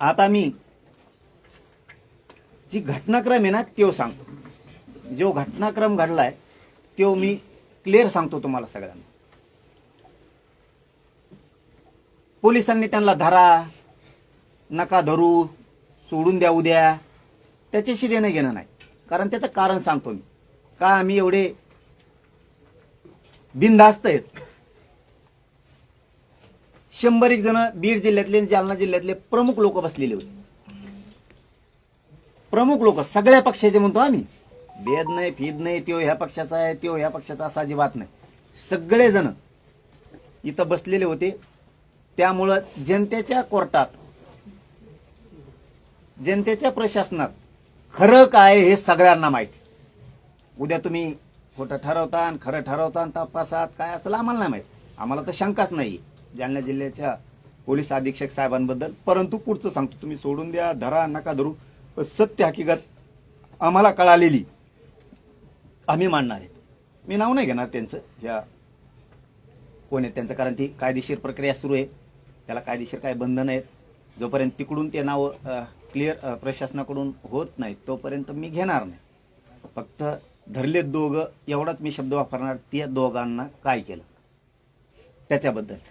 आता मी जी घटनाक्रम आहे ना तो सांगतो. जो घटनाक्रम घडलाय तो मी क्लिअर सांगतो तुम्हाला सगळ्यांना. पोलिसांनी त्यांना धरा नका धरू सोडून द्या उद्या. त्याच्याशी देणं घेणं नाही. कारण त्याचं कारण सांगतो मी. का आम्ही एवढे बिनधास्त आहेत? शंभर एक जण बीड जिल्ह्यातले आणि जालना जिल्ह्यातले प्रमुख लोक बसलेले होते. प्रमुख लोक सगळ्या पक्षाचे म्हणतो आम्ही. भेद नाही फीद नाही त्यो ह्या पक्षाचा आहे त्यो ह्या पक्षाचा असा अजिबात नाही. सगळे जण इथं बसलेले होते. त्यामुळं जनतेच्या कोर्टात जनतेच्या प्रशासनात खरं काय हे सगळ्यांना माहिती. उद्या तुम्ही खोटं ठरवता आणि खरं ठरवता आणि तपासात काय असेल आम्हाला नाही माहीत. आम्हाला तर शंकाच नाही. जालना जिल्ह्याच्या पोलीस अधीक्षक साहेबांबद्दल. परंतु पुढचं सांगतो तुम्ही सोडून द्या धरा नका धरू. सत्य हकीकत आम्हाला कळालेली. आम्ही मांडणार आहे मी नाव नाही घेणार त्यांचं या कोण आहे त्यांचं कारण ती कायदेशीर प्रक्रिया सुरू आहे. त्याला कायदेशीर काय बंधन आहेत. जोपर्यंत तिकडून ते नावं क्लिअर प्रशासनाकडून होत नाहीत तोपर्यंत मी घेणार नाही. फक्त धरले दोघं एवढाच मी शब्द वापरणार त्या दोघांना काय केलं? त्याच्याबद्दलच.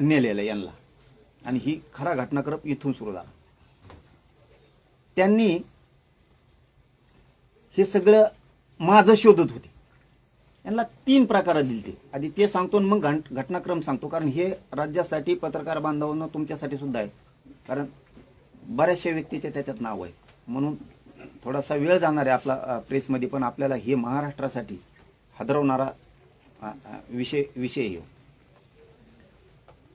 नेलेलं यांना. आणि ही खरा घटनाक्रम इथून सुरू झाला. त्यांनी हे सगळं माझं शोधत होते. यांना तीन प्रकार दिले आधी ते सांगतो आणि मग घट- घटनाक्रम सांगतो. कारण हे राज्यासाठी पत्रकार बांधवांना तुमच्यासाठी सुद्धा आहे. कारण बऱ्याचशा व्यक्तीचे त्याच्यात नाव आहे. म्हणून थोडासा वेळ जाणार आहे आपला प्रेसमध्ये. पण आपल्याला हे महाराष्ट्रासाठी हादरवणारा विषय विषय येऊ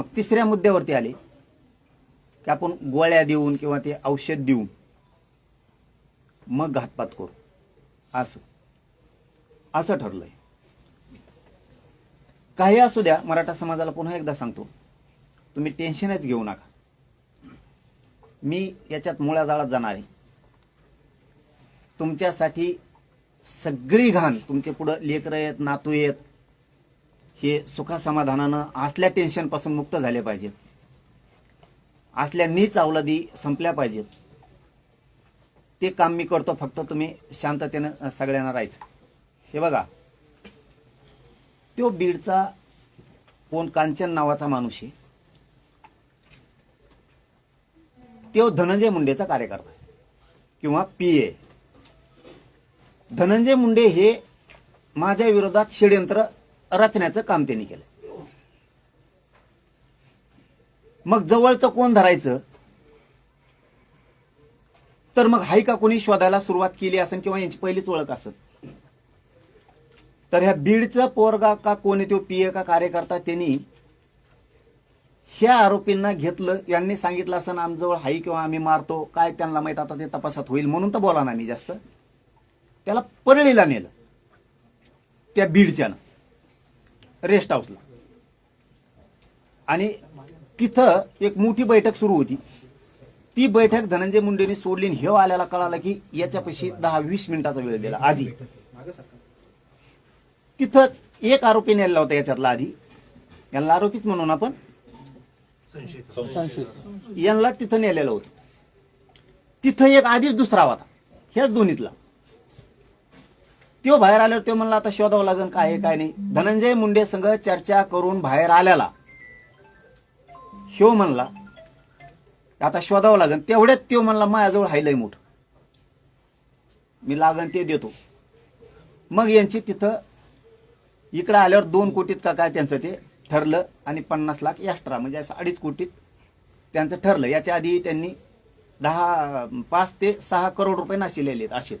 मग तिसऱ्या मुद्द्यावरती आले की आपण गोळ्या देऊन किंवा ते औषध देऊन मग घातपात करू. असं. असं ठरलंय. काही असू द्या मराठा समाजाला पुन्हा एकदा सांगतो. तुम्ही टेन्शनच घेऊ नका. मी याच्यात मुळाजाळात जाणार आहे. तुमच्यासाठी सगळी घाण तुमचे पुढं लेकरं आहेत नातू आहेत हे सुखासमाधानानं असल्या टेन्शनपासून मुक्त झाले पाहिजेत. असल्या नीच अवलादी संपल्या पाहिजेत. ते काम मी करतो फक्त तुम्ही शांततेनं सगळ्यांना राहायचं. हे बघा. तो बीडचा कोण कांचन नावाचा माणूस आहे. तो धनंजय मुंडेचा कार्यकर्ता किंवा पी ए. धनंजय मुंडे हे माझ्या विरोधात षडयंत्र रचण्याचं काम त्यांनी केलं मग जवळचं कोण धरायचं? तर मग हाय का कोणी शोधायला सुरुवात केली असेल किंवा यांची पहिलीच ओळख असत तर ह्या बीडचा पोरगा का कोणी तो पीए का कार्यकर्ता त्यांनी ह्या आरोपींना घेतलं. यांनी सांगितलं असं आमजवळ हाई किंवा आम्ही मारतो. काय त्यांना माहीत आता ते तपासात होईल म्हणून तर बोला ना मी जास्त. त्याला परळीला नेलं. त्या बीडच्यानं. रेस्ट हाऊसला. आणि तिथं एक मोठी बैठक सुरू होती. ती बैठक धनंजय मुंडेंनी सोडली ह्यो आल्याला कळालं की याच्यापाशी दहा वीस मिनिटाचा वेळ दिला आधी. तिथंच एक आरोपी नेलेला होता याच्यातला आधी. यांना आरोपीच म्हणून आपण? यांना तिथं नेलेलं होतं. तिथं एक आधीच दुसरा होता. ह्याच दोन्हीतला. तो बाहेर आल्यावर तो म्हणला आता शोधावं लागेल काय आहे काय नाही. धनंजय मुंडे संघ चर्चा करून बाहेर आल्याला ह्यो म्हणला आता शोधावं लागेल तेवढ्यात त्यो म्हणला माझ्याजवळ हायलय मोठ. मी लागन ते देतो. मग यांची तिथं इकडं आल्यावर दोन कोटीत का काय त्यांचं ते ठरलं आणि पन्नास लाख एक्स्ट्रा म्हणजे असं अडीच कोटीत त्यांचं ठरलं. याच्या आधी त्यांनी दहा पाच ते सहा करोड रुपये नाशिलेले आहेत असेच.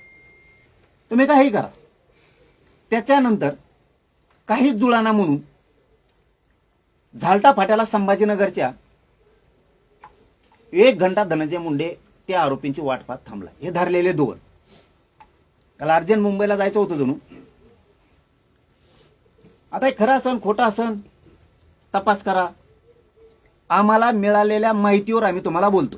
तुम्ही काही करा. त्याच्यानंतर काही जुळाना म्हणून झालटा फाट्याला संभाजीनगरच्या एक घंटा धनंजय मुंडे त्या आरोपींची वाट पाहत थांबला. हे धरलेले दोन. त्याला अर्जंट मुंबईला जायचं होतं जणू आता हे खरं असन खोटं असन? तपास करा. आम्हाला मिळालेल्या माहितीवर आम्ही तुम्हाला बोलतो.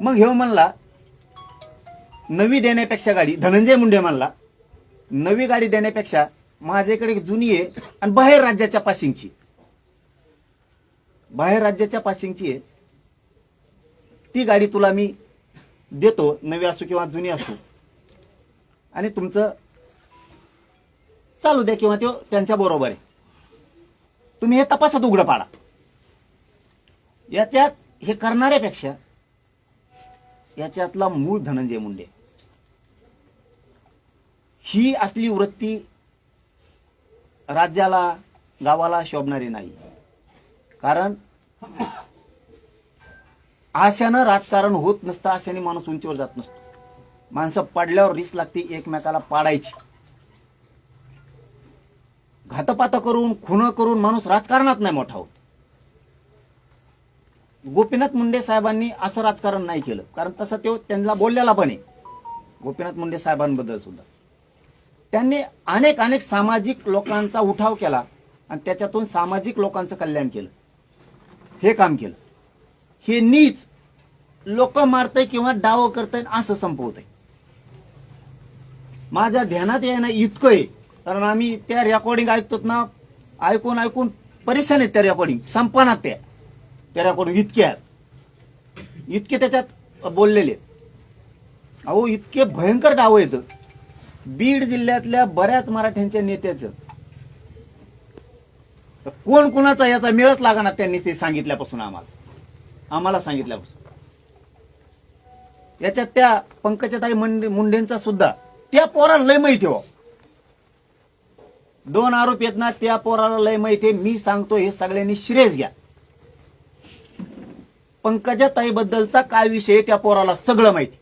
मग हे म्हणला नवी देण्यापेक्षा गाडी धनंजय मुंडे म्हणला नवी गाडी देण्यापेक्षा माझ्याकडे जुनी आहे आणि बाहेर राज्याच्या पासिंगची बाहेर राज्याच्या पासिंगची आहे. ती गाडी तुला मी देतो नवी असो किंवा जुनी असो. आणि तुमचं चालू द्या किंवा तो त्यांच्या बरोबर आहे. तुम्ही हे तपासात उघडं पाडा. याच्यात हे करणाऱ्यापेक्षा त्याच्यातला मूळ धनंजय मुंडे. ही असली वृत्ती राज्याला गावाला शोभणारी नाही. कारण आशानं राजकारण होत नसतं आशाने माणूस उंचीवर जात नसतो. माणसं पडल्यावर रिस लागते एकमेकाला पाडायची. घातपात करून खुन करून माणूस राजकारणात नाही मोठा होत. गोपीनाथ मुंडे साहेबांनी असं राजकारण नाही केलं. कारण तसं तो त्यांना बोललेला पण आहे. गोपीनाथ मुंडे साहेबांबद्दल सुद्धा. त्यांनी अनेक अनेक सामाजिक लोकांचा उठाव केला आणि त्याच्यातून सामाजिक लोकांचं कल्याण केलं. हे काम केलं. हे नीच लोक मारतय किंवा डाव करतय असं संपवतंय. माझ्या ध्यानात येणं इतकं आहे. कारण आम्ही त्या रेकॉर्डिंग ऐकतो ना ऐकून ऐकून परेशान आहेत त्या रेकॉर्डिंग संपनात त्या. त्या रेकॉर्डिंग इतके आहेत. इतके त्याच्यात बोललेले अहो इतके भयंकर डाव आहेत. बीड जिल्ह्यातल्या बऱ्याच मराठ्यांच्या नेत्याचं. तर कोण कोणाचा याचा मेळच लागणार त्यांनी ते सांगितल्यापासून आम्हाला? आम्हाला सांगितल्यापासून. याच्यात त्या पंकजाताई मुंडेंचा सुद्धा. त्या पोराला लय माहिती हो. दोन आरोप येत ना त्या पोराला लय माहिती आहे. मी सांगतो हे सगळ्यांनी श्रेयस घ्या. पंकजा ताईबद्दलचा काय विषय आहे त्या पोराला सगळं माहिती.